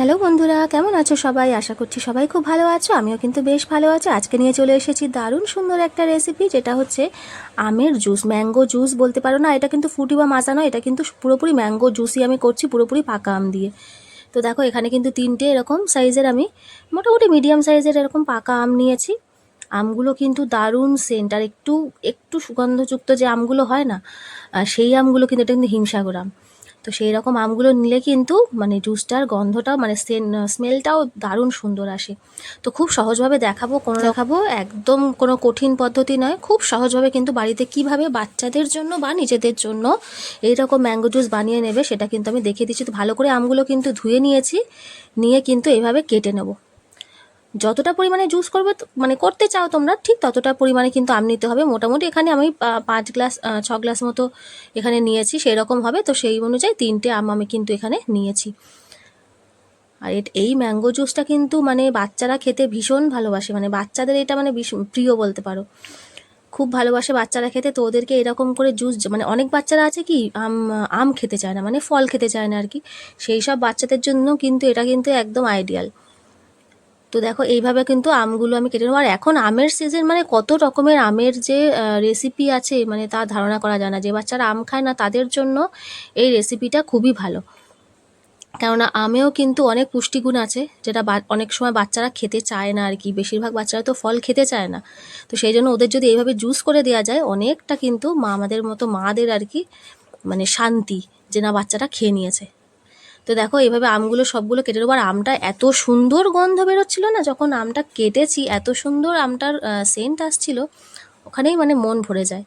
Hello বন্ধুরা, কেমন আছো সবাই? আশা করছি সবাই খুব ভালো আছো, আমিও কিন্তু বেশ ভালো আছি। আজকে নিয়ে চলে এসেছি দারুণ সুন্দর একটা রেসিপি যেটা হচ্ছে আমের জুস ম্যাঙ্গো জুস বলতে পারো না, এটা কিন্তু ফুটি বা মাজা নয়, এটা কিন্তু পুরোপুরি ম্যাঙ্গো জুসই আমি করছি, পুরোপুরি পাকা আম দিয়ে। তো দেখো, এখানে কিন্তু তিনটে এরকম সাইজের আমি, মোটামুটি মিডিয়াম সাইজের এরকম পাকা আম নিয়েছি। আমগুলো কিন্তু দারুণ সেন্ট আর একটু একটু সুগন্ধযুক্ত যে আমগুলো হয় না সেই আমগুলো কিন্তু, এটা কিন্তু হিমসাগর আম। তো সেই রকম আমগুলো নিলে কিন্তু মানে জুসটার গন্ধটাও মানে স্মেলটাও দারুণ সুন্দর আসে। তো খুব সহজভাবে দেখাবো কোনো দেখাবো একদম কোনো কঠিন পদ্ধতি নয়। খুব সহজভাবে কিন্তু বাড়িতে কীভাবে বাচ্চাদের জন্য বা নিজেদের জন্য এই রকম ম্যাঙ্গো জুস বানিয়ে নেবে সেটা কিন্তু আমি দেখিয়ে দিচ্ছি। তো ভালো করে আমগুলো কিন্তু ধুয়ে নিয়েছি নিয়ে কিন্তু এভাবে কেটে নেব। যতটা পরিমাণে জুস করবে মানে করতে চাও তোমরা, ঠিক ততটা পরিমাণে কিন্তু আম নিতে হবে। মোটামুটি এখানে আমি পাঁচ গ্লাস ছ গ্লাস মতো এখানে নিয়েছি সেই রকম হবে। তো সেই অনুযায়ী তিনটে আম আমি কিন্তু এখানে নিয়েছি। আর এই ম্যাঙ্গো জুসটা কিন্তু মানে বাচ্চারা খেতে ভীষণ ভালোবাসে। মানে বাচ্চাদের এটা মানে প্রিয় বলতে পারো। খুব ভালোবাসে বাচ্চারা খেতে। তো ওদেরকে এরকম করে জুস মানে অনেক বাচ্চারা আছে কি, আম আম খেতে চায় না মানে ফল খেতে চায় না আর কি। সেই সব বাচ্চাদের জন্য কিন্তু এটা কিন্তু একদম আইডিয়াল তো দেখো, এইভাবে কিন্তু আমগুলো আমি কেটে নেব। আর এখন আমের সিজন মানে কত রকমের আমের যে রেসিপি আছে মানে তা ধারণা করা যায় না। যে বাচ্চারা আম খায় না, তাদের জন্য এই রেসিপিটা খুবই ভালো। কেননা আমেও কিন্তু অনেক পুষ্টিগুণ আছে, যেটা অনেক সময় বাচ্চারা খেতে চায় না আর কি বেশিরভাগ বাচ্চারা তো ফল খেতে চায় না। তো সেই জন্য ওদের যদি এইভাবে জুস করে দেওয়া যায়, অনেকটা কিন্তু মা, আমাদের মতো মাদের আর কি মানে শান্তি যে না বাচ্চাটা খেয়ে নিয়েছে। তো দেখো এইভাবে আমগুলো সবগুলো কেটে দেবো। আর আমটা এত সুন্দর গন্ধ বেরোচ্ছিল না, যখন আমটা কেটেছি, এত সুন্দর আমটার সেন্ট আসছিল, ওখানেই মানে মন ভরে যায়।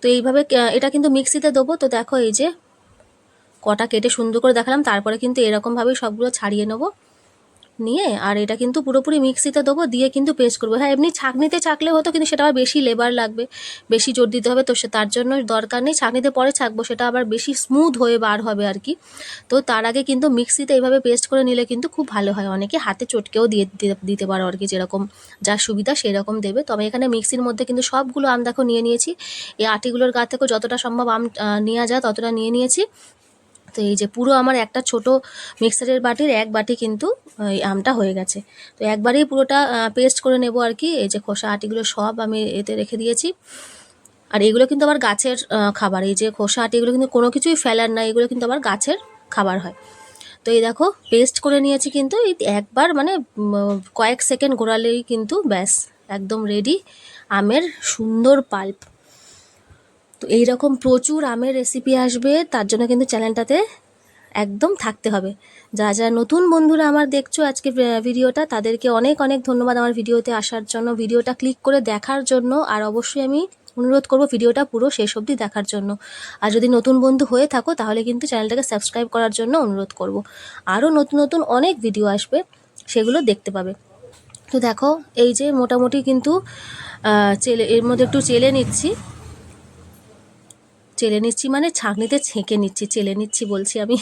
তো এইভাবে এটা কিন্তু মিক্সিতে দেবো। তো দেখো, এই যে কটা কেটে সুন্দর করে দেখালাম। তারপরে কিন্তু এরকমভাবেই সবগুলো ছাড়িয়ে নেব। নিয়ে, আর এটা কিন্তু পুরোপুরি মিক্সিতে দেবো, দিয়ে কিন্তু পেস্ট করব। হ্যাঁ এমনি ছাঁকনিতে ছাকলে হতো, কিন্তু সেটা আবার বেশি লেবার লাগবে, বেশি জোর দিতে হবে, তো সে তার জন্য দরকার নেই। ছাঁকনিতে পরে ছাকবো, সেটা আবার বেশি স্মুথ হয়ে বার হবে আর কি। তো তার আগে কিন্তু মিক্সিতে এইভাবে পেস্ট করে নিলে কিন্তু খুব ভালো হয়। অনেকে হাতে চটকেও দিয়ে দিতে- পারো আর কি, যেরকম যার সুবিধা সেই রকম দেবে। তবে এখানে মিক্সির মধ্যে কিন্তু সবগুলো আম দেখো নিয়ে নিয়েছি। এই আটিগুলোর গা থেকেও যতটা সম্ভব আম নেওয়া যায়, ততটা নিয়ে নিয়েছি। তো এই যে পুরো আমার একটা ছোট মিক্সারের বাটির এক বাটি কিন্তু, এই আমটা হয়ে গেছে। তো একবারেই পুরোটা পেস্ট করে নেব আর কি। এই যে খোসা আটিগুলো সব আমি এতে রেখে দিয়েছি। আর এগুলো কিন্তু আবার গাছের খাবার। এই যে খোসা আটি, এগুলো কিন্তু কোনো কিছুই ফেলার না। এগুলো কিন্তু আবার গাছের খাবার হয়। তো এই দেখো পেস্ট করে নিয়েছি কিন্তু, এই একবার মানে কয়েক সেকেন্ড ঘোরালেই কিন্তু ব্যাস, একদম রেডি আমের সুন্দর পাল্প তো এইরকম প্রচুর আমের রেসিপি আসবে, তার জন্য কিন্তু চ্যানেলটাতে একদম থাকতে হবে। যারা যারা নতুন বন্ধুরা আমার দেখছ আজকে ভিডিওটা, তাদেরকে অনেক অনেক ধন্যবাদ আমার ভিডিওতে আসার জন্য, ভিডিওটা ক্লিক করে দেখার জন্য, আর অবশ্যই আমি অনুরোধ করব ভিডিওটা পুরো শেষ অবধি দেখার জন্য। আর যদি নতুন বন্ধু হয়ে থাকো, তাহলে কিন্তু চ্যানেলটাকে সাবস্ক্রাইব করার জন্য অনুরোধ করব। আরও নতুন নতুন অনেক ভিডিও আসবে, সেগুলো দেখতে পাবে। তো দেখো, এই যে মোটামুটি কিন্তু চেলে, এর মধ্যে একটু চেলে নিচ্ছি। চেলে নিচ্ছি মানে ছাঁকনিতে ছেঁকে নিচ্ছি, চেলে নিচ্ছি বলছি আমি।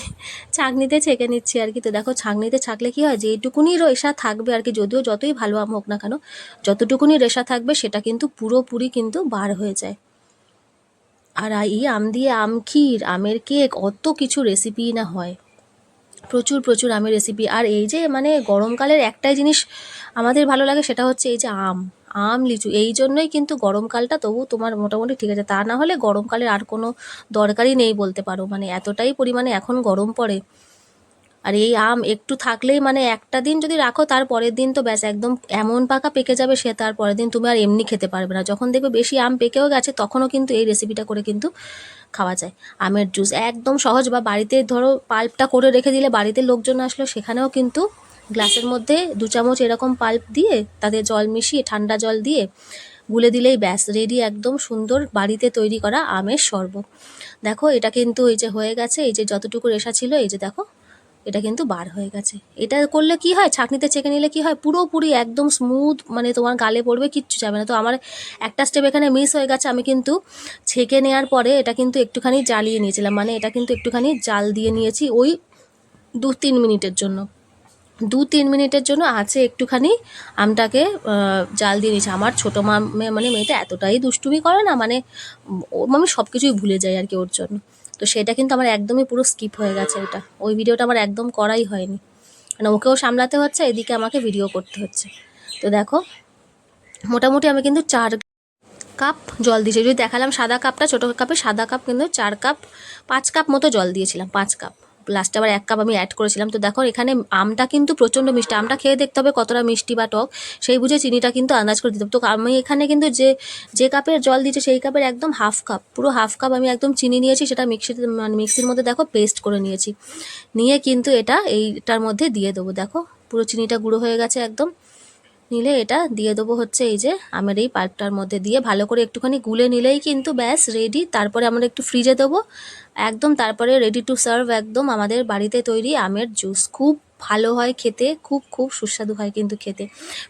ছাঁকনিতে ছেঁকে নিচ্ছি আর কি। তো দেখো, ছাঁকনিতে ছাঁকলে কী হয়, যেইটুকুনি রেশা থাকবে আর কি, যদিও যতই ভালো আম হোক না কেন, যতটুকুনি রেশা থাকবে সেটা কিন্তু পুরোপুরি কিন্তু বার হয়ে যায়। আর এই আম দিয়ে আম ক্ষীর, আমের কেক, অত কিছু রেসিপি না হয়। প্রচুর প্রচুর আমের রেসিপি আর এই যে মানে গরমকালের একটাই জিনিস আমাদের ভালো লাগে, সেটা হচ্ছে এই যে আম। আম, লিচু, এই জন্যই কিন্তু গরমকালটা তবু তোমার মোটামুটি ঠিক আছে। তা না হলে গরমকালের আর কোনো দরকারই নেই বলতে পারো। মানে এতটাই পরিমাণে এখন গরম পড়ে। আর এই আম একটু থাকলেই মানে একটা দিন যদি রাখো, তার পরের দিন তো ব্যাস একদম এমন পাকা পেকে যাবে, সে তার পরের দিন তুমি আর এমনি খেতে পারবে না। যখন দেখবে বেশি আম পেকেও গেছে, তখনও কিন্তু এই রেসিপিটা করে কিন্তু খাওয়া যায়। আমের জুস একদম সহজ বা বাড়িতে ধরো পাল্পটা করে রেখে দিলে বাড়িতে লোকজন আসলো, সেখানেও কিন্তু গ্লাসের মধ্যে দু চামচ এরকম পাল্প দিয়ে তাতে জল মিশিয়ে, ঠান্ডা জল দিয়ে গুলে দিলেই ব্যাস রেডি একদম সুন্দর বাড়িতে তৈরি করা আমের শরবত। দেখো, এটা কিন্তু এই যে হয়ে গেছে, এই যে যতটুকু রেশা ছিল, এই যে দেখো, এটা কিন্তু বার হয়ে গেছে। এটা করলে কি হয়? ছাঁকনিতে চেকে নিলে কি হয়? পুরোপুরি একদম স্মুথ মানে তোমার গালে পড়বে, কিচ্ছু যাবে না। তো আমার একটা স্টেপ এখানে মিস হয়ে গেছে, আমি কিন্তু ছেঁকে নেওয়ার পরে এটা কিন্তু একটুখানি জ্বালিয়ে নিয়েছিলাম। মানে এটা কিন্তু একটুখানি জাল দিয়ে নিয়েছি ওই দু তিন মিনিটের জন্য। দু তিন মিনিটের জন্য আছে একটুখানি আমটাকে জাল দিয়ে নিয়েছি। আমার ছোটো মা মানে মেয়েটা এতটাই দুষ্টুমি করে না মানে আমি সব কিছুই ভুলে যাই আর কি ওর জন্য। তো সেটা কিন্তু আমার একদমই পুরো স্কিপ হয়ে গেছে ওটা ওই ভিডিওটা আমার একদম করাই হয়নি। মানে ওকেও সামলাতে হচ্ছে, এদিকে আমাকে ভিডিও করতে হচ্ছে। তো দেখো, মোটামুটি আমি কিন্তু চার কাপ জল দিয়েছি। যদি দেখালাম সাদা কাপটা, ছোটো কাপে সাদা কাপ কিন্তু চার কাপ, পাঁচ কাপ মতো জল দিয়েছিলাম, পাঁচ কাপ। লাস্টে আবার এক কাপ আমি অ্যাড করেছিলাম। তো দেখো, এখানে আমটা কিন্তু প্রচণ্ড মিষ্টি। আমটা খেয়ে দেখতে হবে কতটা মিষ্টি বা টক, সেই বুঝে চিনিটা কিন্তু আন্দাজ করে দিতে হবে। তো আমি এখানে কিন্তু যে যে কাপের জল দিয়েছি, সেই কাপের একদম হাফ কাপ পুরো হাফ কাপ আমি একদম চিনি নিয়েছি, সেটা মিক্সিতে মানে মিক্সির মধ্যে দেখো পেস্ট করে নিয়েছি। নিয়ে কিন্তু এটা এইটার মধ্যে দিয়ে দেবো। দেখো, পুরো চিনিটা গুঁড়ো হয়ে গেছে একদম। নিলে এটা দিয়ে দেবো হচ্ছে এই যে আমের এই পাল্পটার মধ্যে দিয়ে। ভালো করে একটুখানি গুলে নিলেই কিন্তু ব্যাস রেডি তারপরে আমরা একটু ফ্রিজে দেবো। একদম তারপরে রেডি টু সার্ভ একদম আমাদের বাড়িতে তৈরি আমের জুস খুব ভালো হয় খেতে, খুব খুব সুস্বাদু হয় কিন্তু খেতে।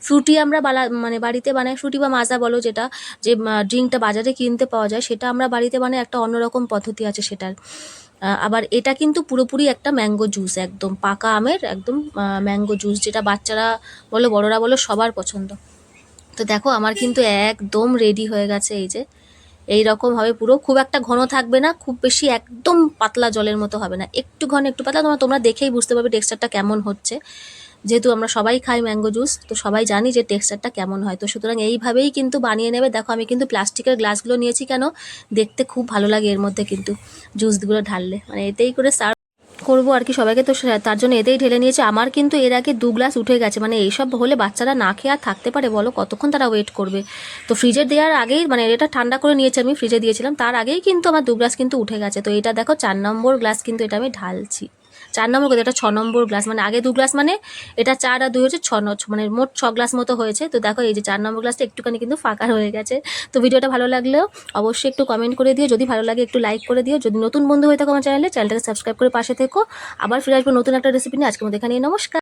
ফ্রুটি আমরা বালা মানে বাড়িতে বানাই ফ্রুটি বা মাজা বলো যেটা, যে ড্রিঙ্কটা বাজারে কিনতে পাওয়া যায়, সেটা আমরা বাড়িতে বানাই, একটা অন্যরকম পদ্ধতি আছে সেটার। আবার এটা কিন্তু পুরোপুরি একটা ম্যাঙ্গো জুস একদম, পাকা আমের একদম ম্যাঙ্গো জুস যেটা বাচ্চারা বলো, বড়রা বলো সবার পছন্দ। তো দেখো, আমার কিন্তু একদম রেডি হয়ে গেছে এই যে। এই রকম হবে পুরো খুব একটা ঘন থাকবে না, খুব বেশি একদম পাতলা জলের মতো হবে না। একটু ঘন, একটু পাতলা, তোমরা তোমরা দেখেই বুঝতে পারবে টেক্সচারটা কেমন হচ্ছে। যেহেতু আমরা সবাই খাই ম্যাঙ্গো জুস তো সবাই জানি যে টেক্সচারটা কেমন হয়। তো সুতরাং এইভাবেই কিন্তু বানিয়ে নেবে। দেখো, আমি কিন্তু প্লাস্টিকের গ্লাসগুলো নিয়েছি কেন? দেখতে খুব ভালো লাগে এর মধ্যে কিন্তু জুসগুলো ঢাললে। মানে এতেই করে সার্ভ করব আর কি, সবাইকে তো তার জন্য এতেই ঢেলে নিয়েছে। আমার কিন্তু এর আগে দু গ্লাস উঠে গেছে মানে এইসব হলে বাচ্চারা না খেয়ে আর থাকতে পারে, বলো? কতক্ষণ তারা ওয়েট করবে? তো ফ্রিজে দেওয়ার আগেই মানে এটা ঠান্ডা করে নিয়েছি আমি ফ্রিজে দিয়েছিলাম। তার আগেই কিন্তু আমার দু গ্লাস কিন্তু উঠে গেছে। তো এটা দেখো, চার নম্বর গ্লাস কিন্তু এটা আমি ঢালছি। চার নম্বর করে এটা ছ নম্বর গ্লাস মানে আগে দু গ্লাস মানে এটা চার আর দুই হচ্ছে ছ মানে মোট ছ গ্লাস মতো হয়েছে। তো দেখো এই যে চার নম্বর গ্লাসটা একটুখানি কিন্তু ফাঁকা হয়ে গেছে। তো ভিডিওটা ভালো লাগলেও অবশ্যই একটু কমেন্ট করে দিও। যদি ভালো লাগে একটু লাইক করে দিও। যদি নতুন বন্ধু হয়ে থাকো আমার চ্যানেলে চ্যানেলটাকে সাবস্ক্রাইব করে পাশে থেকো। আবার ফিরে আসব নতুন একটা রেসিপি নিয়ে। আজকে মধ্যে এখানে নমস্কার।